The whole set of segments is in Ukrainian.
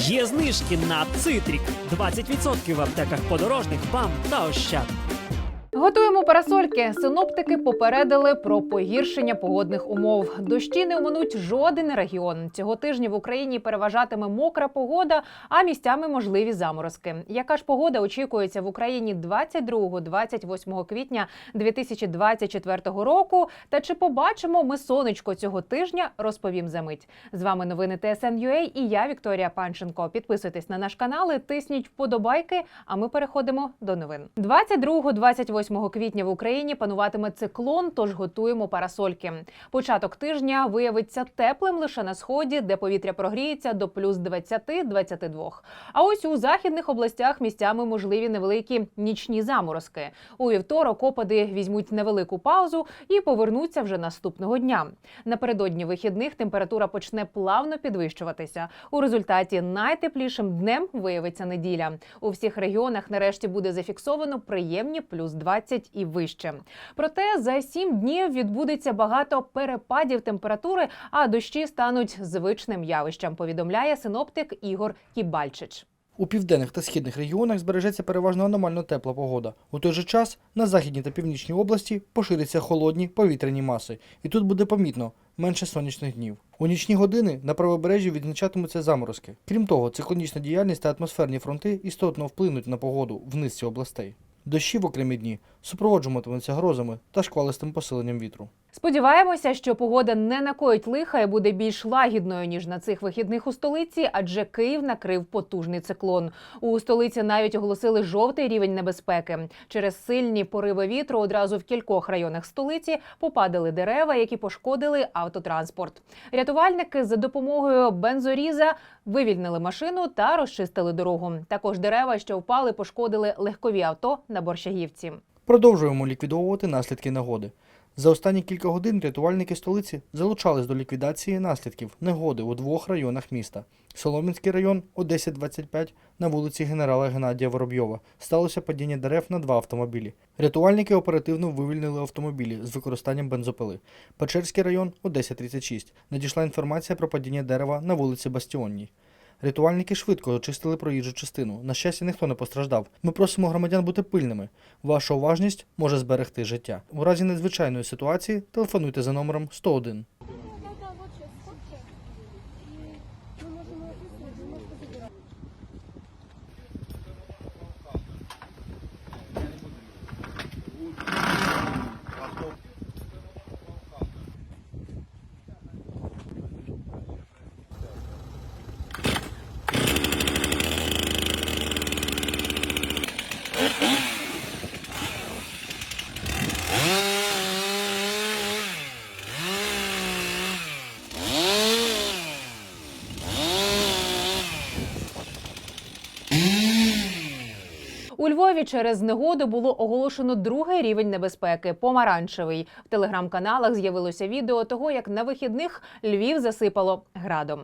Є знижки на цитрік 20% в аптеках подорожних БАМ та Ощад. Готуємо парасольки. Синоптики попередили про погіршення погодних умов. Дощі не оминуть жоден регіон. Цього тижня в Україні переважатиме мокра погода, а місцями можливі заморозки. Яка ж погода очікується в Україні 22-28 квітня 2024 року? Та чи побачимо ми сонечко цього тижня? Розповім за мить. З вами новини ТСН.UA і я Вікторія Панченко. Підписуйтесь на наш канал, тисніть вподобайки. А ми переходимо до новин. 22-28 квітня в Україні пануватиме циклон, тож готуємо парасольки. Початок тижня виявиться теплим лише на сході, де повітря прогріється до плюс 20-22. А ось у західних областях місцями можливі невеликі нічні заморозки. У вівторок опади візьмуть невелику паузу і повернуться вже наступного дня. Напередодні вихідних температура почне плавно підвищуватися. У результаті найтеплішим днем виявиться неділя. У всіх регіонах нарешті буде зафіксовано приємні плюс 20 і вище. Проте за сім днів відбудеться багато перепадів температури, а дощі стануть звичним явищем. Повідомляє синоптик Ігор Кібальчич. У південних та східних регіонах збережеться переважно аномально тепла погода. У той же час на західній та північній області поширяться холодні повітряні маси, і тут буде помітно менше сонячних днів. У нічні години на правобережжі відзначатимуться заморозки. Крім того, циклонічна діяльність та атмосферні фронти істотно вплинуть на погоду в низці областей. Дощі в окремі дні супроводжуватимуться грозами та шквалистим посиленням вітру. Сподіваємося, що погода не накоїть лиха і буде більш лагідною ніж на цих вихідних у столиці, адже Київ накрив потужний циклон. У столиці навіть оголосили жовтий рівень небезпеки. Через сильні пориви вітру одразу в кількох районах столиці попадали дерева, які пошкодили автотранспорт. Рятувальники за допомогою бензоріза вивільнили машину та розчистили дорогу. Також дерева, що впали, пошкодили легкові авто на борщагівці. Продовжуємо ліквідовувати наслідки негоди. За останні кілька годин рятувальники столиці залучались до ліквідації наслідків негоди у двох районах міста. Солом'янський район о 10.25 на вулиці генерала Геннадія Воробйова сталося падіння дерев на два автомобілі. Рятувальники оперативно вивільнили автомобілі з використанням бензопили. Печерський район о 10.36 надійшла інформація про падіння дерева на вулиці Бастіонній. Рятувальники швидко очистили проїжджу частину. На щастя, ніхто не постраждав. Ми просимо громадян бути пильними. Ваша уважність може зберегти життя. У разі надзвичайної ситуації телефонуйте за номером 101. У Львові через негоду було оголошено другий рівень небезпеки помаранчевий. В телеграм-каналах з'явилося відео того, як на вихідних Львів засипало градом.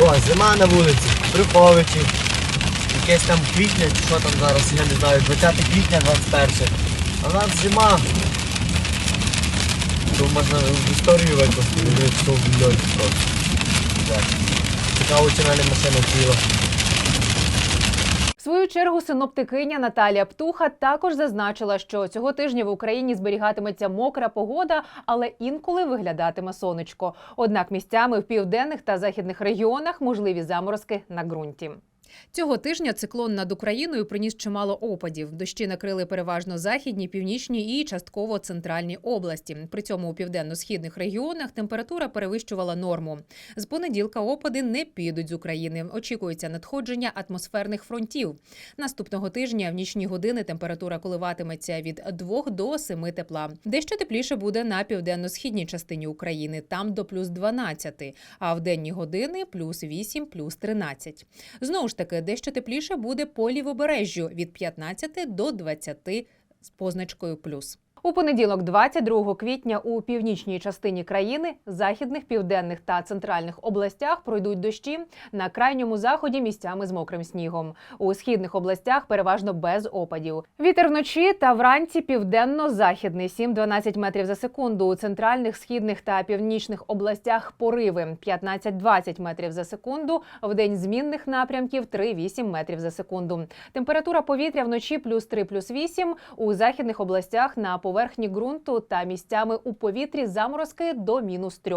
О, зима на вулиці, Брюховичі. Якесь там квітня, що там зараз, я не знаю, 20 квітня 21. А в нас зима. То можна в історію що в мільйоні просто. Так. Цікаво, чи мене машина ціла. В свою чергу синоптикиня Наталія Птуха також зазначила, що цього тижня в Україні зберігатиметься мокра погода, але інколи виглядатиме сонечко. Однак місцями в південних та західних регіонах можливі заморозки на ґрунті. Цього тижня циклон над Україною приніс чимало опадів. Дощі накрили переважно західні, північні і частково центральні області. При цьому у південно-східних регіонах температура перевищувала норму. З понеділка опади не підуть з України. Очікується надходження атмосферних фронтів. Наступного тижня в нічні години температура коливатиметься від 2 до 7 тепла. Дещо тепліше буде на південно-східній частині України, там до плюс 12, а в денні години плюс 8, плюс 13. Знову ж таки, дещо тепліше буде по лівобережжю від 15 до 20 з позначкою плюс. У понеділок, 22 квітня, у північній частині країни, західних, південних та центральних областях пройдуть дощі на крайньому заході місцями з мокрим снігом. У східних областях переважно без опадів. Вітер вночі та вранці південно-західний 7-12 метрів за секунду. У центральних, східних та північних областях пориви 15-20 метрів за секунду. В день змінних напрямків 3-8 метрів за секунду. Температура повітря вночі плюс 3, плюс 8. У західних областях на поверхні ґрунту та місцями у повітрі заморозки до мінус 3.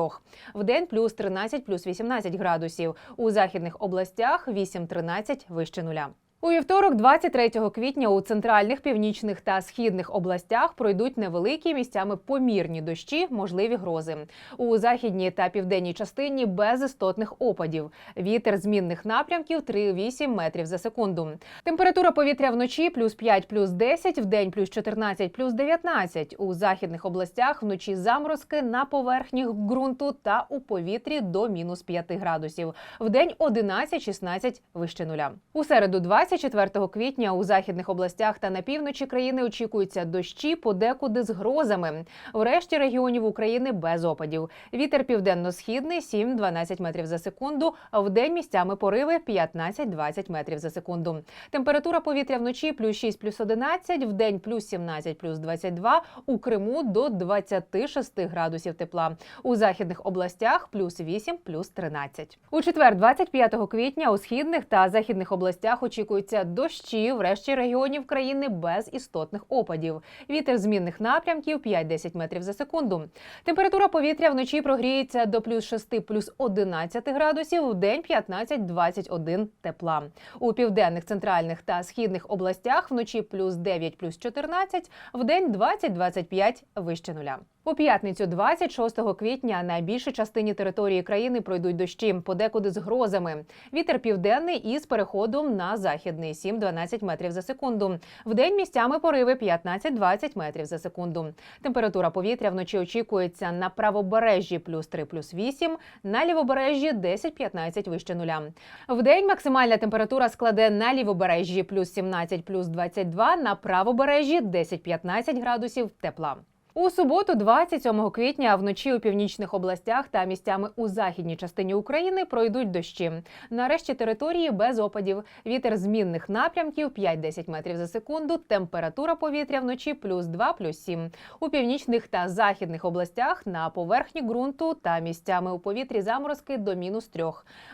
В день плюс 13, плюс 18 градусів. У західних областях 8-13 вище нуля. У вівторок, 23 квітня, у центральних, північних та східних областях пройдуть невеликі місцями помірні дощі, можливі грози. У західній та південній частині без істотних опадів. Вітер змінних напрямків 3,8 метрів за секунду. Температура повітря вночі плюс 5, плюс 10, в день плюс 14, плюс 19. У західних областях вночі заморозки на поверхні ґрунту та у повітрі до мінус 5 градусів. В день 11-16 вище нуля. У середу, 24 квітня, у західних областях та на півночі країни очікуються дощі подекуди з грозами. В решті регіонів України без опадів. Вітер південно-східний 7-12 метрів за секунду. В день місцями пориви 15-20 метрів за секунду. Температура повітря вночі плюс 6, плюс 11, в день плюс 17, плюс 22, у Криму до 26 градусів тепла. У західних областях плюс 8, плюс 13. У четвер, 25 квітня, у східних та західних областях очікуються дощі в решті регіонів країни без істотних опадів. Вітер змінних напрямків 5-10 метрів за секунду. Температура повітря вночі прогріється до плюс 6, плюс 11 градусів, в день 15-21 тепла. У південних, центральних та східних областях вночі плюс 9, плюс 14, в день 20-25 вище нуля. У п'ятницю, 26 квітня, на більшій частині території країни пройдуть дощі, подекуди з грозами. Вітер південний із переходом на західний 7-12 метрів за секунду. В день місцями пориви 15-20 метрів за секунду. Температура повітря вночі очікується на правобережжі плюс 3, плюс 8, на лівобережжі 10-15 вище нуля. В день максимальна температура складе на лівобережжі плюс 17, плюс 22, на правобережжі 10-15 градусів тепла. У суботу, 27 квітня, вночі у північних областях та місцями у західній частині України пройдуть дощі. Нарешті території без опадів. Вітер змінних напрямків 5-10 метрів за секунду. Температура повітря вночі плюс 2, плюс 7. У північних та західних областях на поверхні ґрунту та місцями у повітрі заморозки до мінус 3.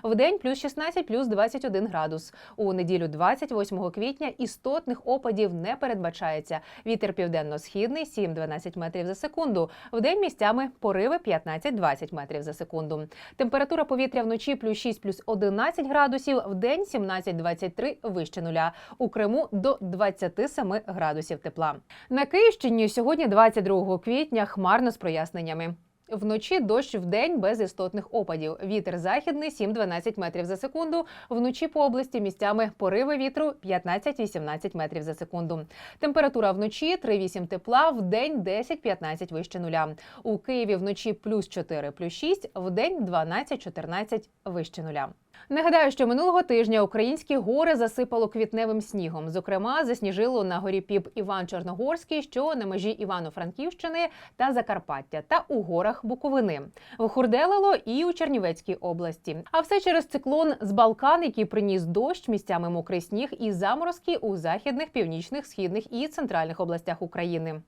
В день плюс 16, плюс 21 градус. У неділю 28 квітня істотних опадів не передбачається. Вітер південно-східний 7-12 метрів за секунду. В день місцями пориви 15-20 метрів за секунду. Температура повітря вночі плюс 6, плюс 11 градусів, в день 17-23 вище нуля. У Криму до 27 градусів тепла. На Київщині сьогодні, 22 квітня, хмарно з проясненнями. Вночі дощ вдень без істотних опадів. Вітер західний 7-12 метрів за секунду. Вночі по області місцями пориви вітру 15-18 метрів за секунду. Температура вночі 3-8 тепла, вдень 10-15 вище нуля. У Києві вночі плюс 4, плюс 6, вдень 12-14 вище нуля. Нагадаю, що минулого тижня українські гори засипало квітневим снігом. Зокрема, засніжило на горі Піп Іван Чорногорський, що на межі Івано-Франківщини та Закарпаття, та у горах Буковини. Хурделило і у Чернівецькій області. А все через циклон з Балкан, який приніс дощ, місцями мокрий сніг і заморозки у західних, північних, східних і центральних областях України.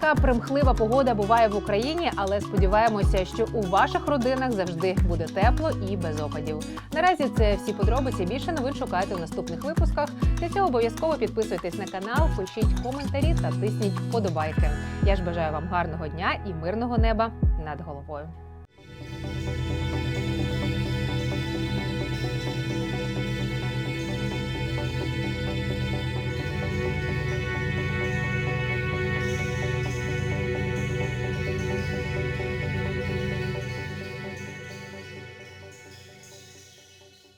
Така примхлива погода буває в Україні, але сподіваємося, що у ваших родинах завжди буде тепло і без опадів. Наразі це всі подробиці. Більше новин шукайте у наступних випусках. Для цього обов'язково підписуйтесь на канал, пишіть коментарі та тисніть вподобайки. Я ж бажаю вам гарного дня і мирного неба над головою.